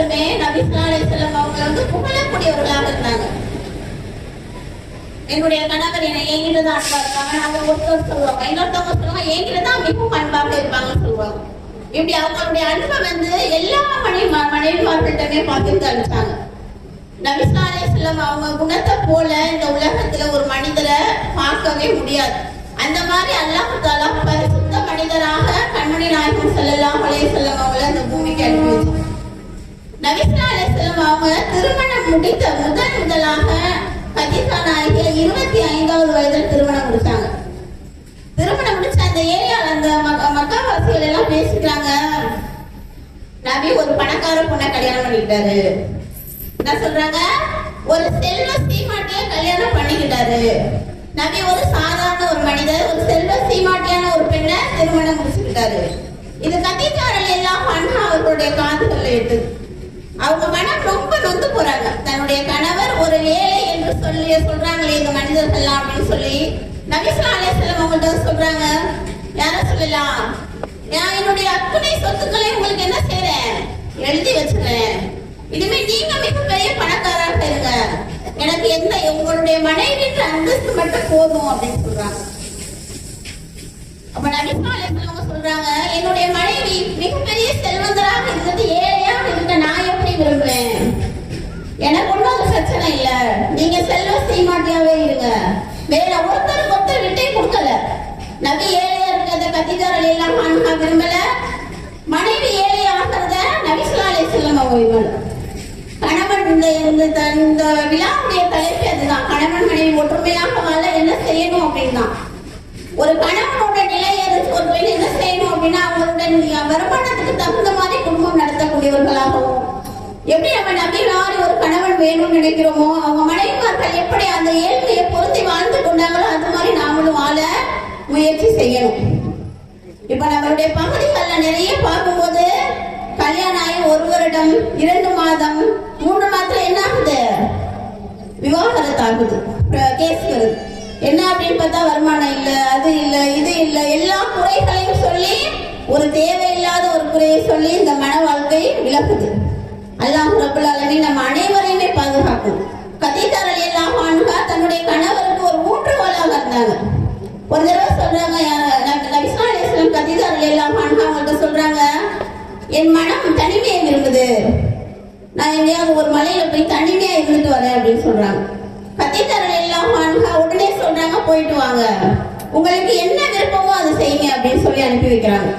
மனிதர்களுமே நபிஸ்லா அலைஹிஸ்ஸலாம் அவங்க வந்து புகழக்கூடியவர்களாக இருந்தாங்க. என்னுடைய கணவர் என்ன என்கிட்ட தான் அன்பா இருப்பாங்க. நாங்க ஒருத்தர் சொல்லுவாங்க. இன்னொருத்தவங்க சொல்லுவாங்க என்கிட்ட தான் மிகவும் அன்பாக இருப்பாங்கன்னு சொல்லுவாங்க. இப்படி அவங்களுடைய அன்பை வந்து எல்லா மனைவி மனைவிமார்கள்ட்டமே பார்த்துட்டு அனுப்பிச்சாங்க. நபிஸ்லா அலைஹிஸ்ஸலாம் அவங்க குணத்தை போல இந்த உலகத்துல ஒரு மனிதரை பார்க்கவே முடியாது. அந்த மாதிரி அல்லாஹு தாலா பரிசுத்த மனிதராக கண்மணி நாயகம் செல்லலாம் அலைஹி செல்லம் அவங்கள அவர் திருமணம் முடித்த முதல் முதலாக கதீசா நாயகிய இருபத்தி ஐந்தாவது வயதில் திருமணம் முடிச்சாங்க. திருமணம் முடிச்ச அந்த ஏரியால அந்த மக்காவாசிகள் எல்லாம் பேசிக்கிறாங்க. நபி ஒரு பணக்கார பொண்ணை கல்யாணம் பண்ணிக்கிட்டாரு. என்ன சொல்றாங்க? ஒரு செல்வ சீமாட்டிய கல்யாணம் பண்ணிக்கிட்டாரு. நபி ஒரு சாதாரண ஒரு மனிதர் ஒரு செல்வ சீமாட்டியான ஒரு பெண்ணை திருமணம் முடிச்சுக்கிட்டாரு. இது கத்திக்காரல் எல்லாம் பண்ண அவர்களுடைய காதுகள்ல எட்டுது அவங்க மனம் ரொம்ப நொந்து போறாங்க. தன்னுடைய கணவர் ஒரு ஏழை என்று சொல்லி சொல்றாங்களே இந்த மனிதர்கள் அப்படின்னு சொல்லி. நபிஸ்லா அலைஹிஸ்ஸலாம் அவங்கள்ட்ட சொல்றாங்க யார சொல்லலாம் நான் என்னுடைய அத்துணை சொத்துக்களை உங்களுக்கு என்ன செய்றேன்? எழுதி வச்சுக்கிறேன் இனிமே நீங்க மிகப்பெரிய பணக்காரராக இருங்க. எனக்கு எந்த உங்களுடைய மனைவின்ற அந்தஸ்து மட்டும் போதும் அப்படின்னு சொல்றாங்க. அப்ப நபிஸ்லா அலைஹிஸ்ஸலாம் சொல்றாங்க என்னுடைய மனைவி மிகப்பெரிய செல்வந்தராக இருந்தது ஏழை இருந்த நான் எப்படி விரும்புறேன் எனக்கு ஒன்றும் பிரச்சனை இல்ல. நீங்க செல்வ சீமாட்டியாவே இருங்க. வேற ஒருத்தருக்கு ஒருத்தர் விட்டே கொடுக்கல. நபி ஏழையா இருக்கிறத கத்திகாரல் எல்லாம் அன்ஹா விரும்பல? மனைவி ஏழை ஆகிறத நபிஸ்லா அலைஹிஸ்ஸலாம் அவங்க விரும்பல கணவன் இந்த இந்த இந்த விழாவுடைய தலைப்பு அதுதான். கணவன் மனைவி ஒற்றுமையாக வாழ என்ன செய்யணும் அப்படின்னா ஒரு கணவனோட நிலை எது- ஒரு பெண் என்ன செய்யணும் அப்படின்னா அவருடைய வருமானத்துக்கு தகுந்த மாதிரி எப்படி நம்ம நம்பி ஒரு கணவன் வேணும்னு நினைக்கிறோமோ அவங்க மனைவிமார்கள் எப்படி அந்த ஏழ்மையை பொருத்தி வாழ்ந்து கொண்டாங்களோ அது மாதிரி நாமளும் வாழ முயற்சி செய்யணும். இப்ப நம்மளுடைய பகுதிகள்ல நிறைய பார்க்கும்போது கல்யாணம் ஆகி ஒரு வருடம் இரண்டு மாதம் மூன்று மாதத்துல என்ன ஆகுது? விவாகரத்து ஆகுது. கேஸ் வருது. என்ன அப்படின்னு பார்த்தா வருமானம் இல்ல அது இல்ல இது இல்ல எல்லா குறைகளையும் சொல்லி ஒரு தேவையில்லாத ஒரு குறையை சொல்லி இந்த மன வாழ்க்கை விளக்குது. அல்லாஹ் ரபுல் ஆலமீன் நம்ம அனைவரையுமே பாதுகாக்கும். கதீதர் அலி அல்லாஹ் தன்னுடைய கணவருக்கு ஒரு ஊற்றுகோலாக இருந்தாங்க ஒரு தடவை சொல்றாங்க நபிஸ்லா அலிஸ்லாம் கதீதர் அலி அல்லாஹ் அன்ஹா அவங்கள்ட்ட சொல்றாங்க என் மனம் தனிமையை விரும்புது நான் எங்கேயாவது ஒரு மலையில போய் தனிமையா இருந்துட்டு வரேன் அப்படின்னு சொல்றாங்க. கத்தித்தரல் எல்லாம் அன்ஹா உடனே சொல்றாங்க போயிட்டு வாங்க. உங்களுக்கு என்ன விருப்பமோ அதை செய்யுங்க அப்படின்னு சொல்லி அனுப்பி வைக்கிறாங்க.